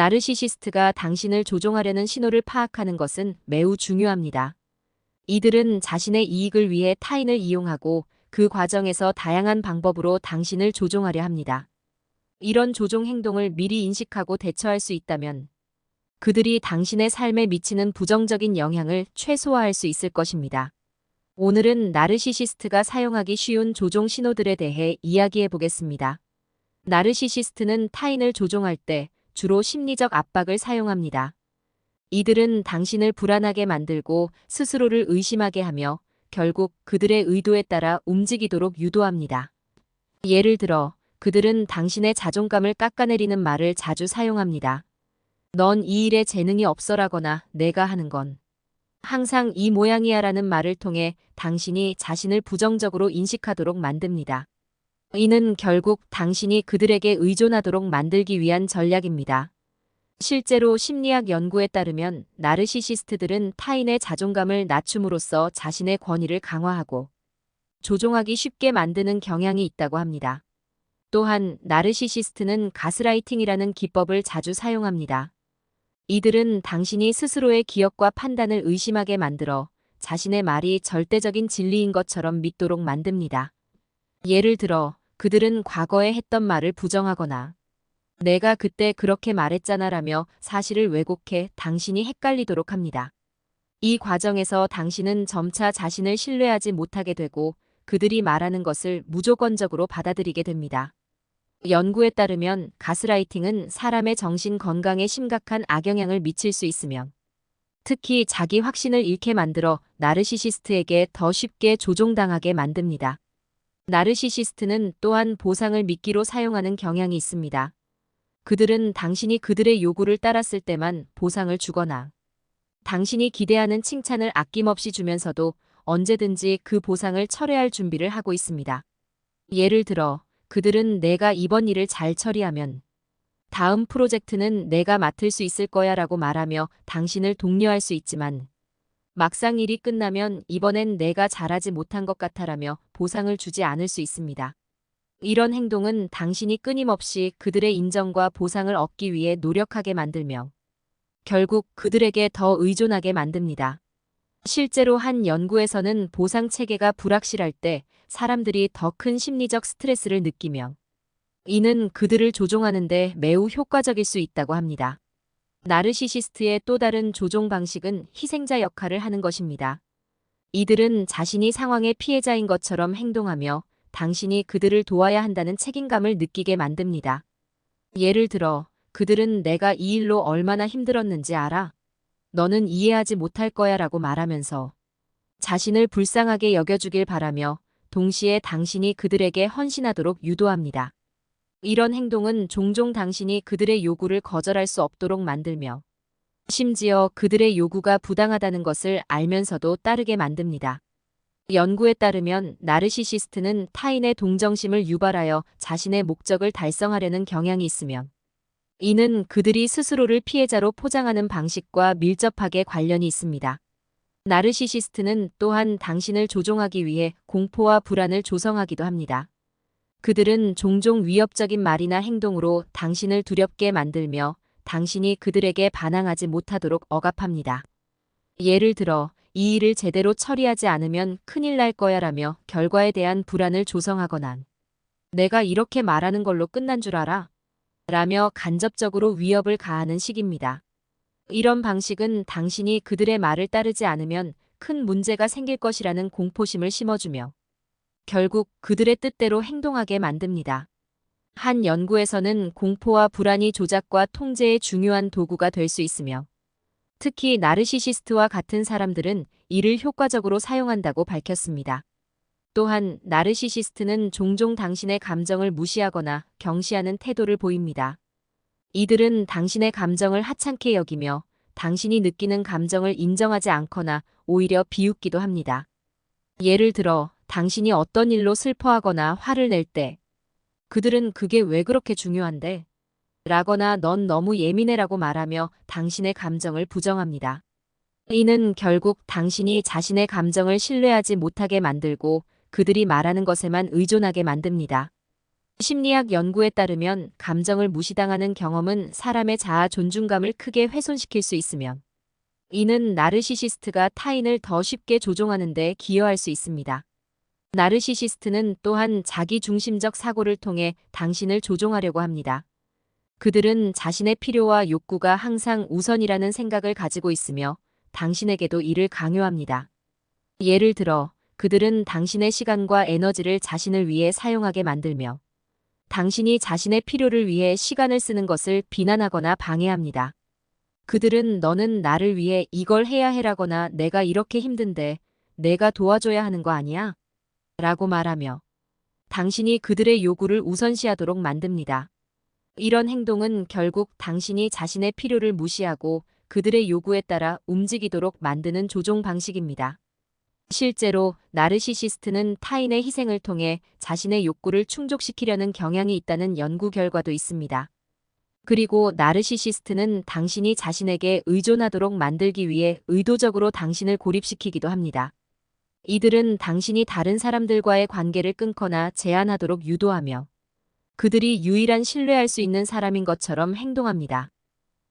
나르시시스트가 당신을 조종하려는 신호를 파악하는 것은 매우 중요합니다. 이들은 자신의 이익을 위해 타인을 이용하고 그 과정에서 다양한 방법으로 당신을 조종하려 합니다. 이런 조종 행동을 미리 인식하고 대처할 수 있다면 그들이 당신의 삶에 미치는 부정적인 영향을 최소화할 수 있을 것입니다. 오늘은 나르시시스트가 사용하기 쉬운 조종 신호들에 대해 이야기해 보겠습니다. 나르시시스트는 타인을 조종할 때 주로 심리적 압박을 사용합니다. 이들은 당신을 불안하게 만들고 스스로를 의심하게 하며 결국 그들의 의도에 따라 움직이도록 유도합니다. 예를 들어 그들은 당신의 자존감을 깎아내리는 말을 자주 사용합니다. 넌 이 일에 재능이 없어라거나 내가 하는 건 항상 이 모양이야 라는 말을 통해 당신이 자신을 부정적으로 인식하도록 만듭니다. 이는 결국 당신이 그들에게 의존하도록 만들기 위한 전략입니다. 실제로 심리학 연구에 따르면 나르시시스트들은 타인의 자존감을 낮춤으로써 자신의 권위를 강화하고 조종하기 쉽게 만드는 경향이 있다고 합니다. 또한 나르시시스트는 가스라이팅이라는 기법을 자주 사용합니다. 이들은 당신이 스스로의 기억과 판단을 의심하게 만들어 자신의 말이 절대적인 진리인 것처럼 믿도록 만듭니다. 예를 들어 그들은 과거에 했던 말을 부정하거나 내가 그때 그렇게 말했잖아라며 사실을 왜곡해 당신이 헷갈리도록 합니다. 이 과정에서 당신은 점차 자신을 신뢰하지 못하게 되고 그들이 말하는 것을 무조건적으로 받아들이게 됩니다. 연구에 따르면 가스라이팅은 사람의 정신 건강에 심각한 악영향을 미칠 수 있으며 특히 자기 확신을 잃게 만들어 나르시시스트에게 더 쉽게 조종당하게 만듭니다. 나르시시스트는 또한 보상을 미끼로 사용하는 경향이 있습니다. 그들은 당신이 그들의 요구를 따랐을 때만 보상을 주거나 당신이 기대하는 칭찬을 아낌없이 주면서도 언제든지 그 보상을 철회할 준비를 하고 있습니다. 예를 들어 그들은 내가 이번 일을 잘 처리하면 다음 프로젝트는 내가 맡을 수 있을 거야 라고 말하며 당신을 독려할 수 있지만 막상 일이 끝나면 이번엔 내가 잘하지 못한 것 같아라며 보상을 주지 않을 수 있습니다. 이런 행동은 당신이 끊임없이 그들의 인정과 보상을 얻기 위해 노력하게 만들며 결국 그들에게 더 의존하게 만듭니다. 실제로 한 연구에서는 보상 체계가 불확실할 때 사람들이 더 큰 심리적 스트레스를 느끼며 이는 그들을 조종하는데 매우 효과적일 수 있다고 합니다. 나르시시스트의 또 다른 조종 방식은 희생자 역할을 하는 것입니다. 이들은 자신이 상황의 피해자인 것처럼 행동하며 당신이 그들을 도와야 한다는 책임감을 느끼게 만듭니다. 예를 들어 그들은 내가 이 일로 얼마나 힘들었는지 알아? 너는 이해하지 못할 거야 라고 말하면서 자신을 불쌍하게 여겨주길 바라며 동시에 당신이 그들에게 헌신하도록 유도합니다. 이런 행동은 종종 당신이 그들의 요구를 거절할 수 없도록 만들며 심지어 그들의 요구가 부당하다는 것을 알면서도 따르게 만듭니다. 연구에 따르면 나르시시스트는 타인의 동정심을 유발하여 자신의 목적을 달성하려는 경향이 있으며 이는 그들이 스스로를 피해자로 포장하는 방식과 밀접하게 관련이 있습니다. 나르시시스트는 또한 당신을 조종하기 위해 공포와 불안을 조성하기도 합니다. 그들은 종종 위협적인 말이나 행동으로 당신을 두렵게 만들며 당신이 그들에게 반항하지 못하도록 억압합니다. 예를 들어 이 일을 제대로 처리하지 않으면 큰일 날 거야 라며 결과에 대한 불안을 조성하거나 내가 이렇게 말하는 걸로 끝난 줄 알아? 라며 간접적으로 위협을 가하는 식입니다. 이런 방식은 당신이 그들의 말을 따르지 않으면 큰 문제가 생길 것이라는 공포심을 심어주며 결국 그들의 뜻대로 행동하게 만듭니다. 한 연구에서는 공포와 불안이 조작과 통제의 중요한 도구가 될 수 있으며 특히 나르시시스트와 같은 사람들은 이를 효과적으로 사용한다고 밝혔습니다. 또한 나르시시스트는 종종 당신의 감정을 무시하거나 경시하는 태도를 보입니다. 이들은 당신의 감정을 하찮게 여기며 당신이 느끼는 감정을 인정하지 않거나 오히려 비웃기도 합니다. 예를 들어 당신이 어떤 일로 슬퍼하거나 화를 낼 때 그들은 그게 왜 그렇게 중요한데? 라거나 넌 너무 예민해라고 말하며 당신의 감정을 부정합니다. 이는 결국 당신이 자신의 감정을 신뢰하지 못하게 만들고 그들이 말하는 것에만 의존하게 만듭니다. 심리학 연구에 따르면 감정을 무시당하는 경험은 사람의 자아 존중감을 크게 훼손시킬 수 있으며 이는 나르시시스트가 타인을 더 쉽게 조종하는 데 기여할 수 있습니다. 나르시시스트는 또한 자기 중심적 사고를 통해 당신을 조종하려고 합니다. 그들은 자신의 필요와 욕구가 항상 우선이라는 생각을 가지고 있으며 당신에게도 이를 강요합니다. 예를 들어 그들은 당신의 시간과 에너지를 자신을 위해 사용하게 만들며 당신이 자신의 필요를 위해 시간을 쓰는 것을 비난하거나 방해합니다. 그들은 너는 나를 위해 이걸 해야 해라거나 내가 이렇게 힘든데 내가 도와줘야 하는 거 아니야? 라고 말하며 당신이 그들의 요구를 우선시하도록 만듭니다. 이런 행동은 결국 당신이 자신의 필요를 무시하고 그들의 요구에 따라 움직이도록 만드는 조종 방식입니다. 실제로 나르시시스트는 타인의 희생을 통해 자신의 욕구를 충족시키려는 경향이 있다는 연구 결과도 있습니다. 그리고 나르시시스트는 당신이 자신에게 의존하도록 만들기 위해 의도적으로 당신을 고립시키기도 합니다. 이들은 당신이 다른 사람들과의 관계를 끊거나 제한하도록 유도하며 그들이 유일한 신뢰할 수 있는 사람인 것처럼 행동합니다.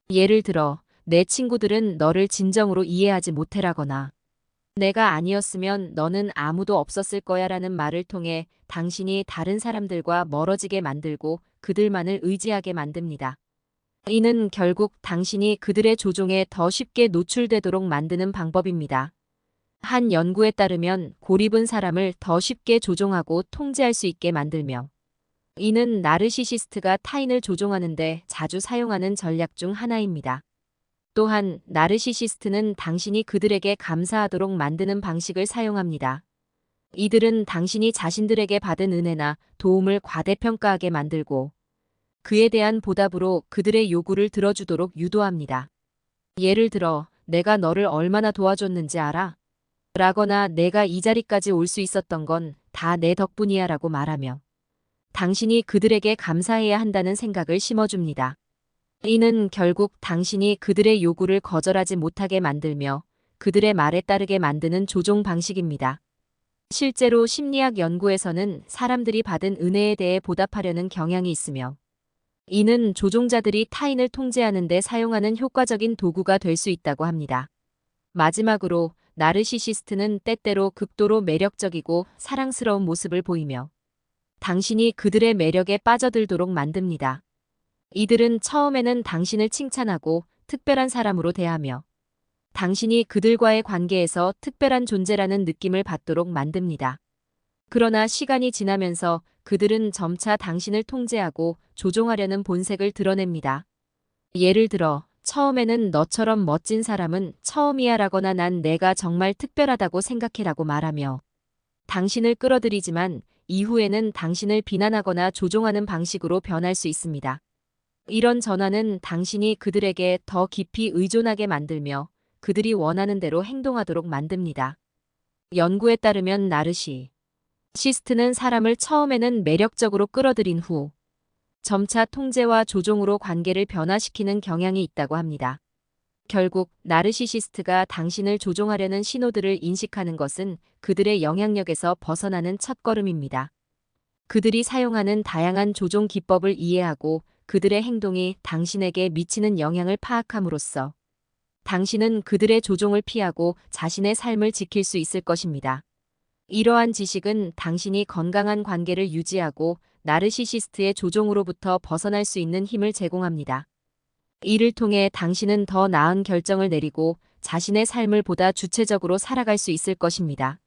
예를 들어, 내 친구들은 너를 진정으로 이해하지 못해라거나 내가 아니었으면 너는 아무도 없었을 거야 라는 말을 통해 당신이 다른 사람들과 멀어지게 만들고 그들만을 의지하게 만듭니다. 이는 결국 당신이 그들의 조종에 더 쉽게 노출되도록 만드는 방법입니다. 한 연구에 따르면 고립은 사람을 더 쉽게 조종하고 통제할 수 있게 만들며 이는 나르시시스트가 타인을 조종하는데 자주 사용하는 전략 중 하나입니다. 또한 나르시시스트는 당신이 그들에게 감사하도록 만드는 방식을 사용합니다. 이들은 당신이 자신들에게 받은 은혜나 도움을 과대평가하게 만들고 그에 대한 보답으로 그들의 요구를 들어주도록 유도합니다. 예를 들어, 내가 너를 얼마나 도와줬는지 알아? 라거나 내가 이 자리까지 올 수 있었던 건 다 내 덕분이야 라고 말하며 당신이 그들에게 감사해야 한다는 생각을 심어줍니다. 이는 결국 당신이 그들의 요구를 거절하지 못하게 만들며 그들의 말에 따르게 만드는 조종 방식입니다. 실제로 심리학 연구에서는 사람들이 받은 은혜에 대해 보답하려는 경향이 있으며 이는 조종자들이 타인을 통제하는 데 사용하는 효과적인 도구가 될 수 있다고 합니다. 마지막으로 나르시시스트는 때때로 극도로 매력적이고 사랑스러운 모습을 보이며 당신이 그들의 매력에 빠져들도록 만듭니다. 이들은 처음에는 당신을 칭찬하고 특별한 사람으로 대하며 당신이 그들과의 관계에서 특별한 존재라는 느낌을 받도록 만듭니다. 그러나 시간이 지나면서 그들은 점차 당신을 통제하고 조종하려는 본색을 드러냅니다. 예를 들어, 처음에는 너처럼 멋진 사람은 처음이야 라거나 난 내가 정말 특별하다고 생각해 라고 말하며 당신을 끌어들이지만 이후에는 당신을 비난하거나 조종하는 방식으로 변할 수 있습니다. 이런 전환은 당신이 그들에게 더 깊이 의존하게 만들며 그들이 원하는 대로 행동하도록 만듭니다. 연구에 따르면 나르시 시스트는 사람을 처음에는 매력적으로 끌어들인 후 점차 통제와 조종으로 관계를 변화시키는 경향이 있다고 합니다. 결국 나르시시스트가 당신을 조종하려는 신호들을 인식하는 것은 그들의 영향력에서 벗어나는 첫걸음입니다. 그들이 사용하는 다양한 조종 기법을 이해하고 그들의 행동이 당신에게 미치는 영향을 파악함으로써 당신은 그들의 조종을 피하고 자신의 삶을 지킬 수 있을 것입니다. 이러한 지식은 당신이 건강한 관계를 유지하고 나르시시스트의 조종으로부터 벗어날 수 있는 힘을 제공합니다. 이를 통해 당신은 더 나은 결정을 내리고 자신의 삶을 보다 주체적으로 살아갈 수 있을 것입니다.